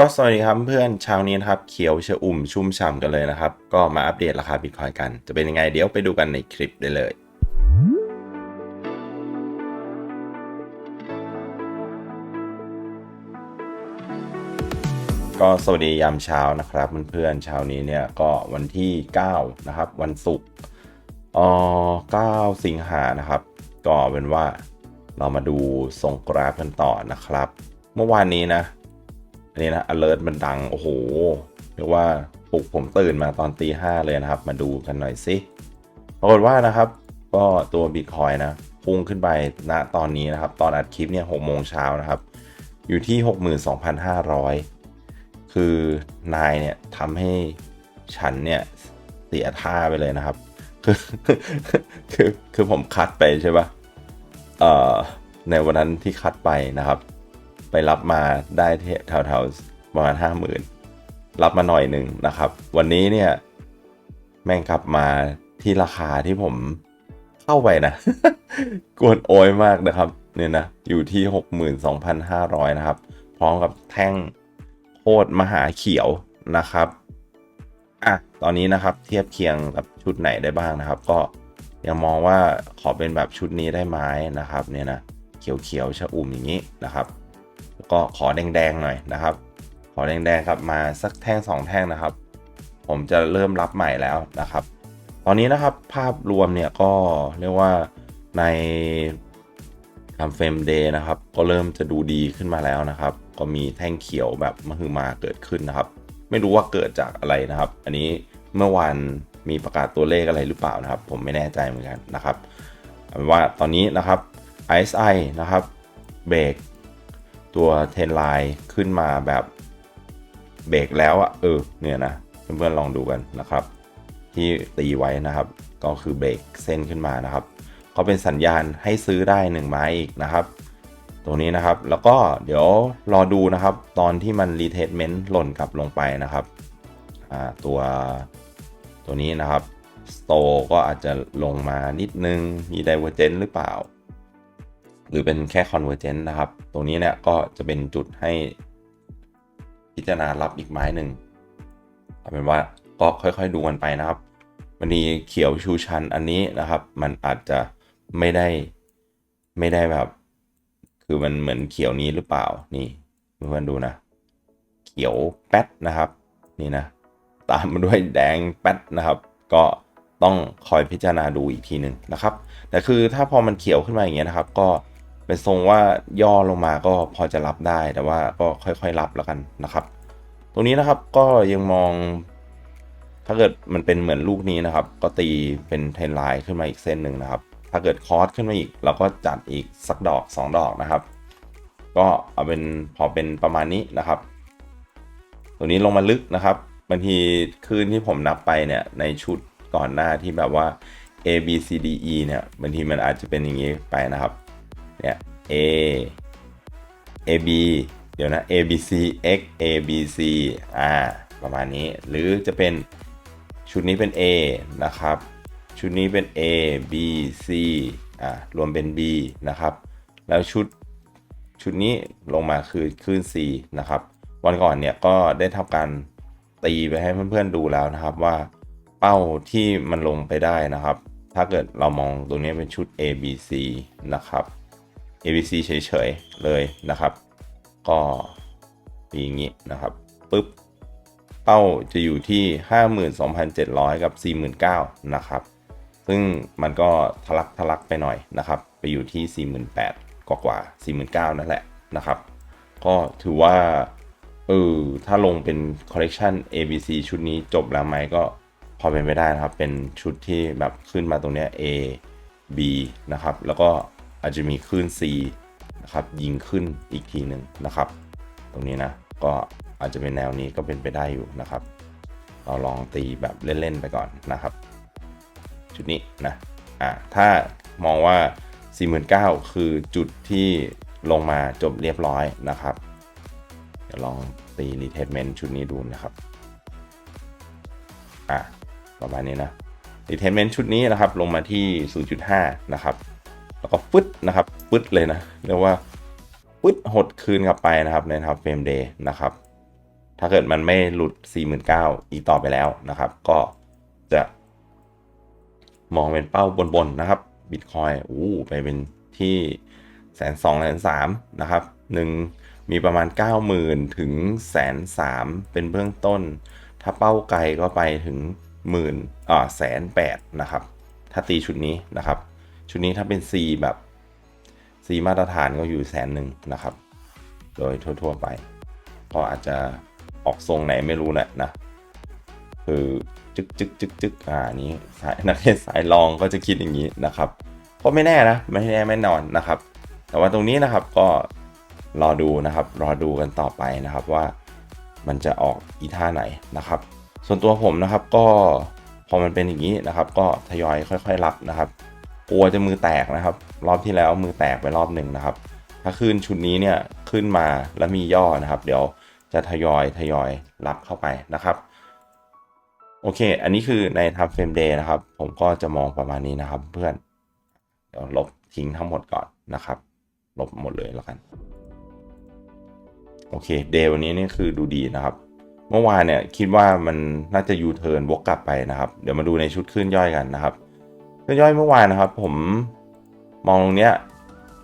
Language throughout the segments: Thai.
ก็สวัสดีครับเพื่อนเช้านี้นะครับเขียวชะอุ่มชุ่มฉ่ำกันเลยนะครับ ก็มาอัปเดตราคาบิตคอยกัน จะเป็นยังไงเดี๋ยวไปดูกันในคลิปได้เลยก็สวัสดียามเช้านะครับเพื่อนๆเช้านี้เนี่ยก็วันที่ 9 นะครับ วันศุกร์เอ่อ9สิงหานะครับ ก็เป็นว่าเรามาดูทรงกราฟกันต่อนะครับ เมื่อวานนี้นะ อันนี้นะ alert มันดัง โอ้โห เรียกว่าปลุกผมตื่นมาตอนตีห้าเลยนะครับ มาดูกันหน่อยสิปรากฏว่านะครับ ก็ตัว Bitcoin นะ พุ่งขึ้นไปณตอนนี้นะครับ ตอนอัดคลิปเนี่ยหกโมงเช้านะครับ อยู่ที่ 62,500 คือนายเนี่ยทำให้ฉันเนี่ยเสียท่าไปเลยนะครับ คือคือคือผมคัดไปใช่ปะเอ่อในวันนั้นที่คัดไปนะครับ ไปรับมาได้แถวๆประมาณห้าหมื่นรับมาหน่อยหนึ่งนะครับ วันนี้เนี่ยแม่งกลับมาที่ราคาที่ผมเข้าไปนะ กวนโอยมากนะครับเนี่ยนะอยู่ที่ 62,500 นะครับ พร้อมกับแท่งโคตรมหาเขียวนะครับอะตอนนี้นะครับเทียบเคียงกับชุดไหนได้บ้างนะครับ ก็ยังมองว่าขอเป็นแบบชุดนี้ได้ไหมนะครับเนี่ยนะเขียวๆชะอุ่มอย่างนี้นะครับ ก็ขอแดงๆหน่อยนะครับ ขอแดงๆครับมาสักแท่งสองแท่งนะครับ ผมจะเริ่มรับใหม่แล้วนะครับ ตอนนี้นะครับภาพรวมเนี่ยก็เรียกว่าในทำเฟรมเดย์นะครับ ก็เริ่มจะดูดีขึ้นมาแล้วนะครับ ก็มีแท่งเขียวแบบมหึมาเกิดขึ้นนะครับ ไม่รู้ว่าเกิดจากอะไรนะครับ อันนี้เมื่อวานมีประกาศตัวเลขอะไรหรือเปล่านะครับ ผมไม่แน่ใจเหมือนกันนะครับเอาเป็นว่าตอนนี้นะครับ RSI นะครับเบรก ตัวเทนไลน์ขึ้นมาแบบเบรกแล้วอะเออเนี่ยนะเพื่อนๆลองดูกันนะครับ ที่ตีไว้นะครับ ก็คือเบรกเส้นขึ้นมานะครับก็เป็นสัญญาณให้ซื้อได้1ไม้อีกนะครับตรงนี้นะครับแล้วก็เดี๋ยวรอดูนะครับ ตอนที่มันรีเทสเมนต์หล่นกลับลงไปนะครับตัวตัวนี้นะครับ สโตก็อาจจะลงมานิดนึง มีไดเวอร์เจนหรือเปล่า หรือเป็นแค่คอนเวอร์เจนนะครับ ตรงนี้เนี่ยก็จะเป็นจุดให้พิจารณารับอีกไม้หนึ่งเอาเป็นว่าก็ค่อยๆดูกันไปนะครับวันนี้เขียวชูชันอันนี้นะครับ มันอาจจะไม่ได้ไม่ได้แบบ คือมันเหมือนเขียวนี้หรือเปล่านี่เพื่อนๆดูนะ เขียวแป๊ดนะครับ นี่นะ ตามมาด้วยแดงแป๊ดนะครับ ก็ต้องคอยพิจารณาดูอีกทีหนึ่งนะครับ แต่คือถ้าพอมันเขียวขึ้นมาอย่างเงี้ยนะครับ ก็ เป็นทรงว่าย่อลงมาก็พอจะรับได้แต่ว่าก็ค่อยๆรับแล้วกันนะครับ ตรงนี้นะครับก็ยังมอง ถ้าเกิดมันเป็นเหมือนลูกนี้นะครับ ก็ตีเป็นเทรนไลน์ขึ้นมาอีกเส้นหนึ่งนะครับ ถ้าเกิดคอร์สขึ้นมาอีก เราก็จัดอีกสักดอก 2 ดอกนะครับ ก็เอาเป็นพอเป็นประมาณนี้นะครับตัวนี้ลงมาลึกนะครับบางทีคืนที่ผมนับไปเนี่ยในชุดก่อนหน้าที่แบบว่า A B C D E เนี่ยบางทีมันอาจจะเป็นอย่างนี้ไปนะครับ เนี่ย A A B เดี๋ยวนะ A B C X A B C อ่าประมาณนี้ หรือจะเป็นชุดนี้เป็น A นะครับ ชุดนี้เป็น A B C อ่ารวมเป็น B นะครับ แล้วชุดชุดนี้ลงมาคือคลื่น C นะครับ วันก่อนเนี่ยก็ได้ทำการตีไปให้เพื่อนๆดูแล้วนะครับว่าเป้าที่มันลงไปได้นะครับ ถ้าเกิดเรามองตรงนี้เป็นชุด A B C นะครับ A B C เฉยๆเลยนะครับ ก็มีอย่างนี้นะครับปุ๊บเป้าจะอยู่ที่ 52,700 กับ 49,000นะครับ ซึ่งมันก็ทะลักทะลักไปหน่อยนะครับ ไปอยู่ที่ 48,000กว่ากว่า49,000 นั่นแหละนะครับ ก็ถือว่าเออถ้าลงเป็น collection ABC ชุดนี้จบแล้วไหมก็พอเป็นไปได้นะครับ เป็นชุดที่แบบขึ้นมาตรงเนี้ย A B นะครับ แล้วก็ อาจจะมีคลื่น C นะครับยิงขึ้นอีกทีหนึ่งนะครับ ตรงนี้นะก็อาจจะเป็นแนวนี้ก็เป็นไปได้อยู่นะครับ เราลองตีแบบเล่น ๆ ไปก่อนนะครับ จุดนี้นะอ่าถ้ามองว่า 49,000 คือจุดที่ลงมาจบเรียบร้อยนะครับ เดี๋ยวลองตี retracement ชุดนี้ดูนะครับอะประมาณนี้นะ retracement ชุดนี้นะครับลงมาที่ 0.5 นะครับ แล้วก็ฟึดนะครับฟึดเลยนะเรียกว่าฟึดหดคืนกลับไปนะครับในทับเฟรมเดย์นะครับ ถ้าเกิดมันไม่หลุด 49,000อีกต่อไปแล้วนะครับ ก็จะมองเป็นเป้าบนๆนะครับบิตคอยอู้ไปเป็นที่แสนสองแสนสามนะครับหนึ่งมีประมาณ 90,000 ถึงแสนสามเป็นเบื้องต้น ถ้าเป้าไกลก็ไปถึงหมื่นอ่าแสนแปดนะครับ ถ้าตีชุดนี้นะครับ ชุดนี้ถ้าเป็น C แบบ C มาตรฐานก็อยู่แสนหนึ่งนะครับ โดยทั่วๆไป ก็อาจจะออกทรงไหนไม่รู้แหละนะ คือจึกจึกจึกจึกอ่านี้สายนักเรียนสายรองก็จะคิดอย่างนี้นะครับก็ไม่แน่นะไม่แน่ไม่นอนนะครับ แต่ว่าตรงนี้นะครับก็รอดูนะครับ รอดูกันต่อไปนะครับว่ามันจะออกอีท่าไหนนะครับ ส่วนตัวผมนะครับก็พอมันเป็นอย่างนี้นะครับ ก็ทยอยค่อย ๆ รับนะครับ กลัวจะมือแตกนะครับ รอบที่แล้วมือแตกไปรอบหนึ่งนะครับ ถ้าขึ้นชุดนี้เนี่ยขึ้นมาแล้วมีย่อนะครับ เดี๋ยวจะทยอยทยอยรับเข้าไปนะครับ โอเค อันนี้คือใน time frame day นะครับ ผมก็จะมองประมาณนี้นะครับ เพื่อนเดี๋ยวลบทิ้งทั้งหมดก่อนนะครับ ลบหมดเลยแล้วกัน โอเคเดย์วันนี้นี่คือดูดีนะครับเมื่อวานเนี่ยคิดว่ามันน่าจะยูเทิร์นวกกลับไปนะครับ เดี๋ยวมาดูในชุดขึ้นย่อยกันนะครับ ย่อยเมื่อวานนะครับ ผมมองตรงเนี้ย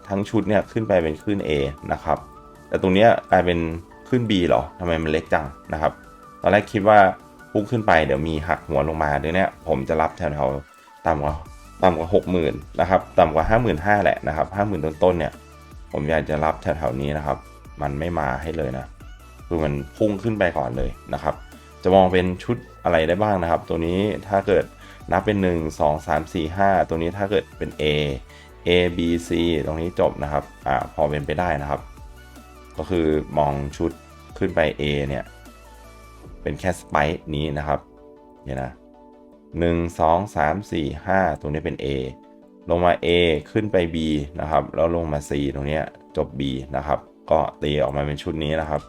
ทั้งชุดเนี่ยขึ้นไปเป็นขึ้น A นะครับ แต่ตรงเนี้ยกลายเป็นขึ้น B เหรอทำไมมันเล็กจังนะครับ ตอนแรกคิดว่าพุ่งขึ้นไปเดี๋ยวมีหักหัวลงมาเดี๋ยวเนี้ยผมจะรับแถวๆต่ำกว่าต่ำกว่าหกหมื่นนะครับต่ำกว่าห้าหมื่นห้าแหละนะครับห้าหมื่นต้นๆเนี่ยผมอยากจะรับแถวๆนี้นะครับ มันไม่มาให้เลยนะคือมันพุ่งขึ้นไปก่อนเลยนะครับ จะมองเป็นชุดอะไรได้บ้างนะครับ ตัวนี้ถ้าเกิด นับเป็น 1 2 3 4 5 ตัวนี้ถ้าเกิดเป็น A A B C ตรงนี้จบนะครับอ่าพอเป็นไปได้นะครับ ก็คือมองชุดขึ้นไป A เนี่ย เป็นแค่สไปค์นี้นะครับเนี่ยนะหนึ่งสองสามสี่ห้าตรงนี้เป็น A ลงมา A ขึ้นไป B นะครับ แล้วลงมา C ตรงนี้จบ B นะครับ ก็ตีออกมาเป็นชุดนี้นะครับ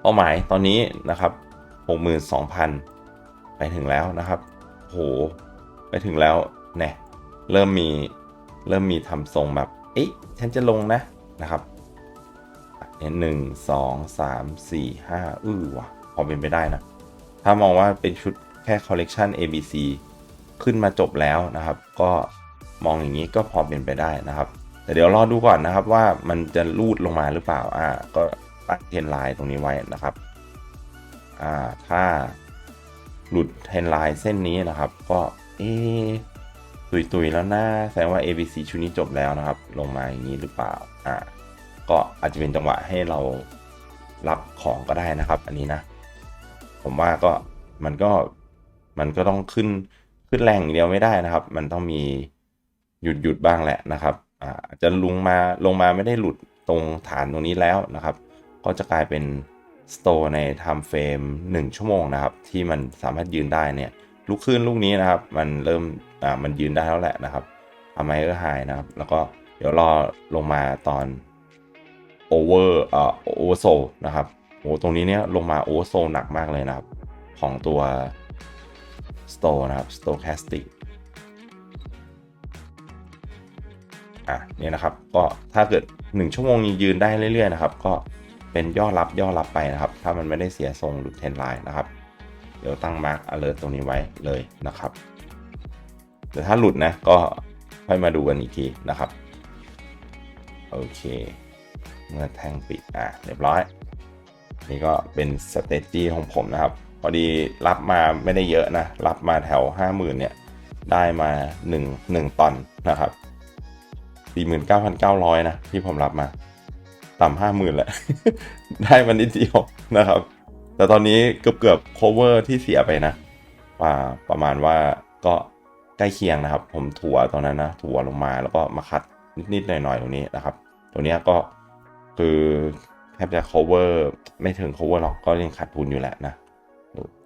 เป้าหมายตอนนี้นะครับ 62,000 ไปถึงแล้วนะครับโหไปถึงแล้วเนี่ยเริ่มมีเริ่มมีทำทรงแบบเอ๊ะฉันจะลงนะนะครับเนี่ยหนึ่งสองสามสี่ห้าอื้อว่ะพอเป็นไปได้นะ ถ้ามองว่าเป็นชุดแค่คอลเลกชัน ABC ขึ้นมาจบแล้วนะครับ ก็มองอย่างนี้ก็พอเป็นไปได้นะครับ แต่เดี๋ยวรอดูก่อนนะครับว่ามันจะลูดลงมาหรือเปล่าอ่าก็ตั้งเทรนไลน์ตรงนี้ไว้นะครับอ่าถ้า หลุดเทรนไลน์เส้นนี้นะครับ ก็เอ๊ะตุยๆแล้วนะแสดงว่า ABC ชุดนี้จบแล้วนะครับ ลงมาอย่างนี้หรือเปล่าอ่าก็อาจจะเป็นจังหวะให้เรารับของก็ได้นะครับ อันนี้นะ ผมว่าก็มันก็มันก็ต้องขึ้นขึ้นแรงเดียวไม่ได้นะครับ มันต้องมีหยุดหยุดบ้างแหละนะครับอ่าอาจจะลงมาลงมาไม่ได้หลุดตรงฐานตรงนี้แล้วนะครับ ก็จะกลายเป็น สโตใน time frame 1ชั่วโมงนะครับ ที่มันสามารถยืนได้เนี่ยลุกขึ้นลูกนี้นะครับ มันเริ่มอ่ามันยืนได้แล้วแหละนะครับทำไมก็ไฮนะครับ แล้วก็เดี๋ยวรอลงมาตอนโอเวอร์อ่อโอเวอร์โซนะครับโอ้ตรงนี้เนี่ยลงมาโอเวอร์โซหนักมากเลยนะครับ ของตัว Store นะครับ Stochastic อะเนี่ยนะครับ ก็ถ้าเกิด 1 ชั่วโมงยืนได้เรื่อยๆนะครับ ก็ เป็นย่อรับย่อรับไปนะครับ ถ้ามันไม่ได้เสียทรงหลุดเทนไลน์นะครับ เดี๋ยวตั้งมาร์ก alert ตรงนี้ไว้เลยนะครับ แต่ถ้าหลุดนะก็ค่อยมาดูกันอีกทีนะครับ โอเค เมื่อแท่งปิดอะเรียบร้อย นี่ก็เป็นสเตตจี้ของผมนะครับ พอดีรับมาไม่ได้เยอะนะ รับมาแถว 50,000เนี่ยได้มา1 1ตอนนะครับ 49,900 นะ ที่ผมรับมา ต่ำห้าหมื่นแหละ ได้มันนิดเดียวนะครับ แต่ตอนนี้เกือบเกือบ cover ที่เสียไปนะว่าประมาณว่าก็ใกล้เคียงนะครับ ผมถั่วตอนนั้นนะถั่วลงมาแล้วก็มาคัดนิดๆหน่อยๆตรงนี้นะครับ ตัวนี้ก็คือแทบจะ cover ไม่ถึง cover หรอกก็ยังขาดทุนอยู่แหละนะ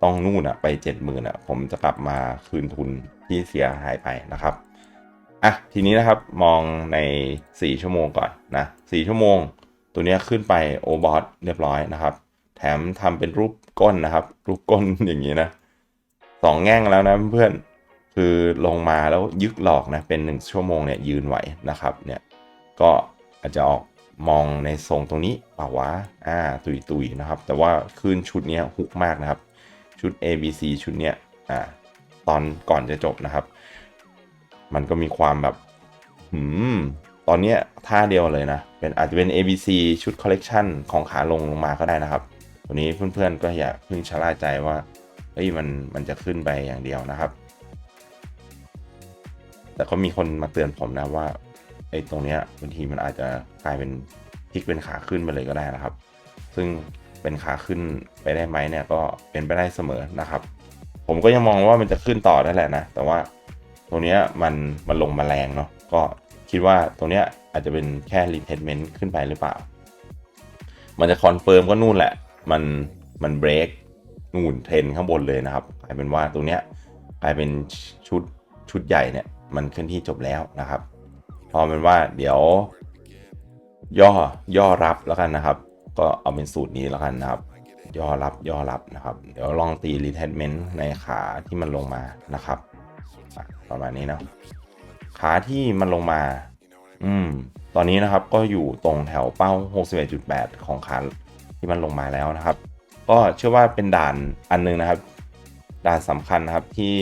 ต้องนู่นอะไปเจ็ดหมื่นอะผมจะกลับมาคืนทุนที่เสียหายไปนะครับอะทีนี้นะครับมองใน 4 ชั่วโมงก่อนนะ4ชั่วโมง ตัวนี้ขึ้นไปโอบอสเรียบร้อยนะครับ แถมทำเป็นรูปก้นนะครับ รูปก้นอย่างนี้นะสองแง่งแล้วนะเพื่อนคือลงมาแล้วยึกหลอกนะเป็น 1 ชั่วโมงเนี่ยยืนไหวนะครับเนี่ยก็อาจจะออกมองในทรงตรงนี้เปล่าวะอ่าตุยตุยนะครับ แต่ว่าขึ้นชุดนี้ฮุกมากนะครับ ชุด A B C ชุดเนี้ยอ่าตอนก่อนจะจบนะครับ มันก็มีความแบบ หืม ตอนนี้ท่าเดียวเลยนะ เป็นอาจจะเป็น A B C ชุดคอลเลกชันของขาลงลงมาก็ได้นะครับ ตัวนี้เพื่อนๆก็อย่าเพิ่งชะล่าใจว่าเฮ้ยมันมันจะขึ้นไปอย่างเดียวนะครับ แต่ก็มีคนมาเตือนผมนะว่าไอ้ตรงเนี้ยบางทีมันอาจจะกลายเป็นพลิกเป็นขาขึ้นไปเลยก็ได้นะครับ ซึ่งเป็นขาขึ้นไปได้ไหมเนี่ยก็เป็นไปได้เสมอนะครับ ผมก็ยังมองว่ามันจะขึ้นต่อได้แหละนะ แต่ว่าตรงเนี้ยมันมันลงมาแรงเนาะก็ คิดว่าตรงเนี้ยอาจจะเป็นแค่รีเทนเมนต์ขึ้นไปหรือเปล่า มันจะคอนเฟิร์มก็นู่นแหละ มันมันเบรกนู่นเทรนข้างบนเลยนะครับกลายเป็นว่าตรงเนี้ยกลายเป็นชุดชุดใหญ่เนี่ยมันขึ้นที่จบแล้วนะครับพอเป็นว่าเดี๋ยว ย่อย่อรับแล้วกันนะครับ ก็เอาเป็นสูตรนี้แล้วกันนะครับ ย่อรับย่อรับนะครับ เดี๋ยวลองตี retracement ในขาที่มันลงมานะครับ ประมาณนี้เนาะ ขาที่มันลงมา อืม ตอนนี้นะครับก็อยู่ตรงแถวเป้า 61.8 ของขาที่มันลงมาแล้วนะครับ ก็เชื่อว่าเป็นด่านอันหนึงนะครับ ด่านสำคัญนะครับที่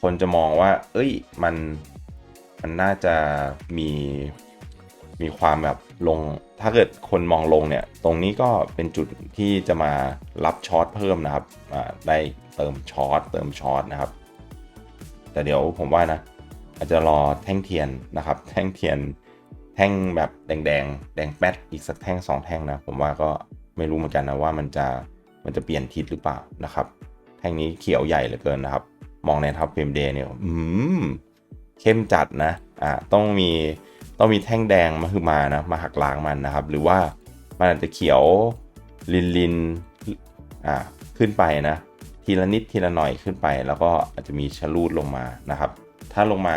คนจะมองว่า เอ้ย มันมันน่าจะมีมีความแบบลง ถ้าเกิดคนมองลงเนี่ย ตรงนี้ก็เป็นจุดที่จะมารับช็อตเพิ่มนะครับได้เติมช็อตเติมช็อตนะครับ แต่เดี๋ยวผมว่านะ อาจจะรอแท่งเทียนนะครับ แท่งเทียนแท่งแบบแดงแดงแดงแป๊ดอีกสักแท่งสองแท่งนะ ผมว่าก็ไม่รู้เหมือนกันนะว่ามันจะมันจะเปลี่ยนทิศหรือเปล่านะครับ แท่งนี้เขียวใหญ่เหลือเกินนะครับ มองในทับเฟรมเดย์เนี่ยอืมเข้มจัดนะอ่าต้องมีต้องมีแท่งแดงมาคือมานะมาหักล้างมันนะครับ หรือว่ามันอาจจะเขียวลินลินอ่าขึ้นไปนะ ทีละนิดทีละหน่อยขึ้นไป แล้วก็อาจจะมีชะลูดลงมานะครับ ถ้าลงมา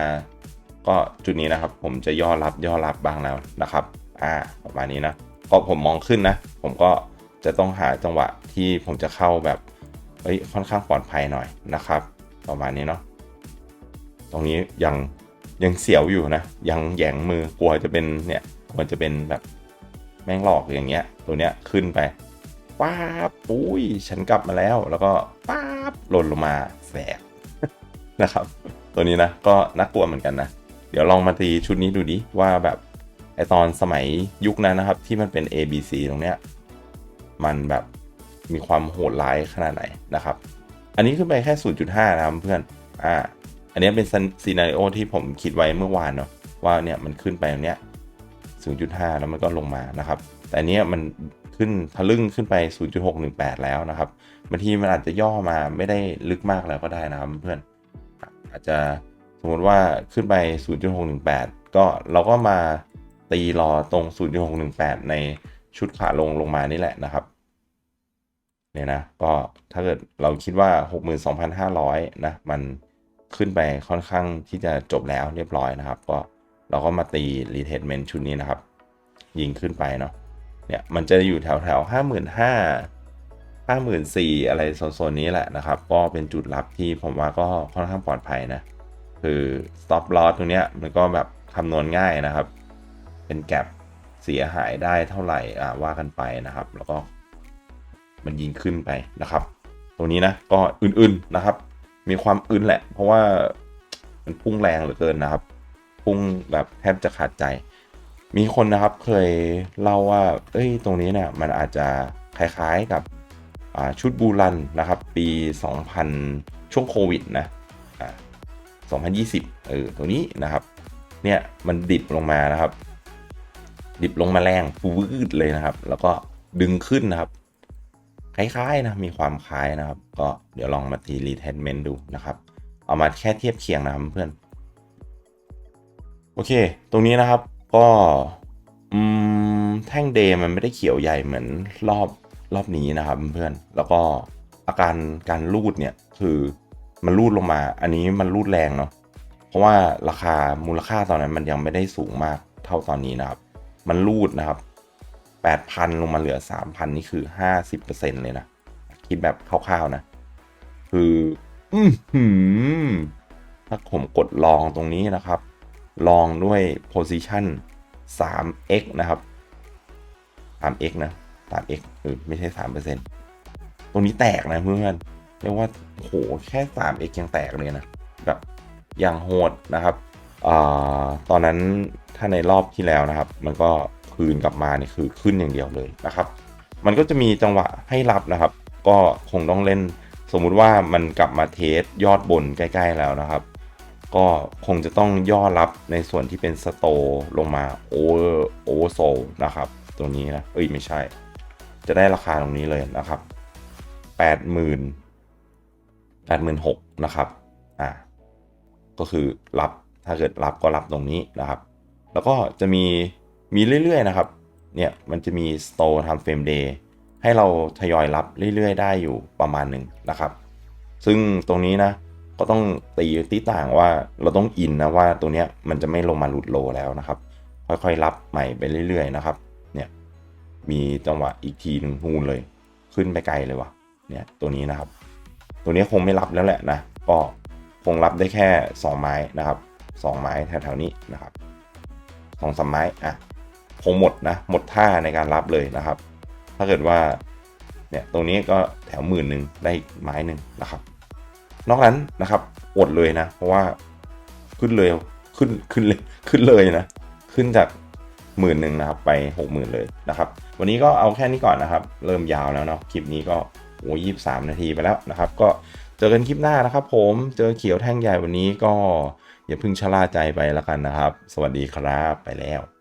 ก็จุดนี้นะครับ ผมจะย่อรับย่อรับบ้างแล้วนะครับ อ่าประมาณนี้นะก็ผมมองขึ้นนะ ผมก็จะต้องหาจังหวะที่ผมจะเข้าแบบเอ้ยค่อนข้างปลอดภัยหน่อยนะครับ ประมาณนี้เนาะตรงนี้ยังยังเสียวอยู่นะ ยังแยงมือกลัวจะเป็นเนี่ยกลัวจะเป็นแบบแม่งหลอกอย่างเงี้ย ตัวเนี้ยขึ้นไปป๊าบอุ้ยฉันกลับมาแล้ว แล้วก็ป๊าบหล่นลงมาแสบนะครับ ตัวนี้นะก็น่ากลัวเหมือนกันนะ เดี๋ยวลองมาตีชุดนี้ดูดิว่าแบบไอตอนสมัยยุคนั้นนะครับ ที่มันเป็น A B C ตรงเนี้ยมันแบบมีความโหดร้ายขนาดไหนนะครับ อันนี้ขึ้นไปแค่ 0.5 นะครับเพื่อนอ่าอันนี้เป็นซีนารีโอที่ผมคิดไว้เมื่อวานเนาะว่าเนี่ยมันขึ้นไปตรงเนี้ย0.5 แล้วมันก็ลงมานะครับ แต่อันเนี้ยมันขึ้นทะลึ่งขึ้นไป 0.618 แล้วนะครับบางทีมันอาจจะย่อมาไม่ได้ลึกมากแล้วก็ได้นะครับเพื่อน อาจจะสมมติว่าขึ้นไป 0.618 ก็เราก็มาตีรอตรง 0.618 ในชุดขาลงลงมานี่แหละนะครับเนี่ยนะก็ถ้าเกิดเราคิดว่า 62,500 นะ มันขึ้นไปค่อนข้างที่จะจบแล้วเรียบร้อยนะครับ ก็เราก็มาตี retracement ชุดนี้นะครับ ยิงขึ้นไปเนาะเนี่ยมันจะอยู่แถวแถว55,000 54,000อะไรโซนนี้แหละนะครับ ก็เป็นจุดรับที่ผมว่าก็ค่อนข้างปลอดภัยนะ คือ stop loss ตรงเนี้ยมันก็แบบคำนวณง่ายนะครับ เป็นแก็บเสียหายได้เท่าไหร่อ่าว่ากันไปนะครับ แล้วก็มันยิงขึ้นไปนะครับ ตรงนี้นะก็อื่นๆนะครับ มีความอื่นแหละ เพราะว่ามันพุ่งแรงเหลือเกินนะครับ พุ่งแบบแทบจะขาดใจ มีคนนะครับเคยเล่าว่า เอ้ย ตรงนี้เนี่ยมันอาจจะคล้ายๆกับ ชุดบูรันนะครับ ปี 2000 ช่วงโควิดนะอ่า2020 เออ ตัวนี้นะครับ เนี่ย มันดิบลงมานะครับ ดิบลงมาแรงฟูวืดเลยนะครับ แล้วก็ดึงขึ้นนะครับ คล้ายๆนะ มีความคล้ายนะครับ ก็เดี๋ยวลองมาตีรีเทนเมนต์ดูนะครับ เอามาแค่เทียบเคียงนะครับเพื่อน โอเค ตรงนี้นะครับ ก็ อืม แท่งเดมันไม่ได้เขียวใหญ่เหมือนรอบ รอบนี้นะครับเพื่อนแล้วก็อาการการรูดเนี่ยคือมันรูดลงมา อันนี้มันรูดแรงเนาะเพราะว่าราคามูลค่าตอนนั้นมันยังไม่ได้สูงมากเท่าตอนนี้นะครับ มันรูดนะครับ 8,000 ลงมาเหลือ 3,000 นี่คือ 50%เลยนะ คิดแบบคร่าวๆนะ คืออือหือถ้าผมกดลองตรงนี้นะครับ ลองด้วย position 3x นะครับ 3x นะ 3x เออไม่ใช่3%ตรงนี้แตกนะเพื่อนเรียกว่าโหแค่ 3x ยังแตกเลยนะแบบอย่างโหดนะครับอตอนนั้นถ้าในรอบที่แล้วนะครับ มันก็คืนกลับมาเนี่ยคือขึ้นอย่างเดียวเลยนะครับ มันก็จะมีจังหวะให้รับนะครับ ก็คงต้องเล่น สมมุติว่ามันกลับมาเทสยอดบนใกล้ ๆแล้วนะครับ ก็คงจะต้องย่อรับในส่วนที่เป็นสโตลงมาโอเวอร์โอเวอร์โซนะครับ ตัวนี้นะเอ้ยไม่ใช่ จะได้ราคาตรงนี้เลยนะครับแปดหมื่นแปดหมื่นหกนะครับอ่าก็คือรับถ้าเกิดรับก็รับตรงนี้นะครับ แล้วก็จะมีมีเรื่อยๆนะครับเนี่ยมันจะมีสโตทำเฟรมเดย์ให้เราทยอยรับเรื่อยๆ ได้อยู่ประมาณหนึ่งนะครับ ซึ่งตรงนี้นะก็ต้องตีตีต่างว่าเราต้องอินนะว่าตัวเนี้ยมันจะไม่ลงมาหลุดโลแล้วนะครับ ค่อยๆรับใหม่ไปเรื่อยๆนะครับ มีจังหวะอีกทีหนึ่งฮูนเลย ขึ้นไปไกลเลยวะเนี่ยตัวนี้นะครับ ตัวนี้คงไม่รับแล้วแหละนะก็คงรับได้แค่ 2 ไม้นะครับ 2 ไม้แถวๆนี้นะครับสองสามไม้อะคงหมดนะหมดท่าในการรับเลยนะครับ ถ้าเกิดว่าเนี่ยตรงนี้ก็แถวหมื่นหนึ่งได้อีกไม้หนึ่งนะครับ นอกนั้นนะครับอดเลยนะ เพราะว่าขึ้นเลยขึ้นขึ้นเลยขึ้นเลยนะ ขึ้นจาก หมื่นหนึ่งนะครับไปหกหมื่นเลยนะครับ วันนี้ก็เอาแค่นี้ก่อนนะครับ เริ่มยาวแล้วเนาะคลิปนี้ก็โอ้ยี่สามนาทีไปแล้วนะครับ ก็เจอกันคลิปหน้านะครับผมเจอเขียวแท่งใหญ่วันนี้ก็อย่าเพิ่งชะล่าใจไปแล้วกันนะครับ สวัสดีครับไปแล้ว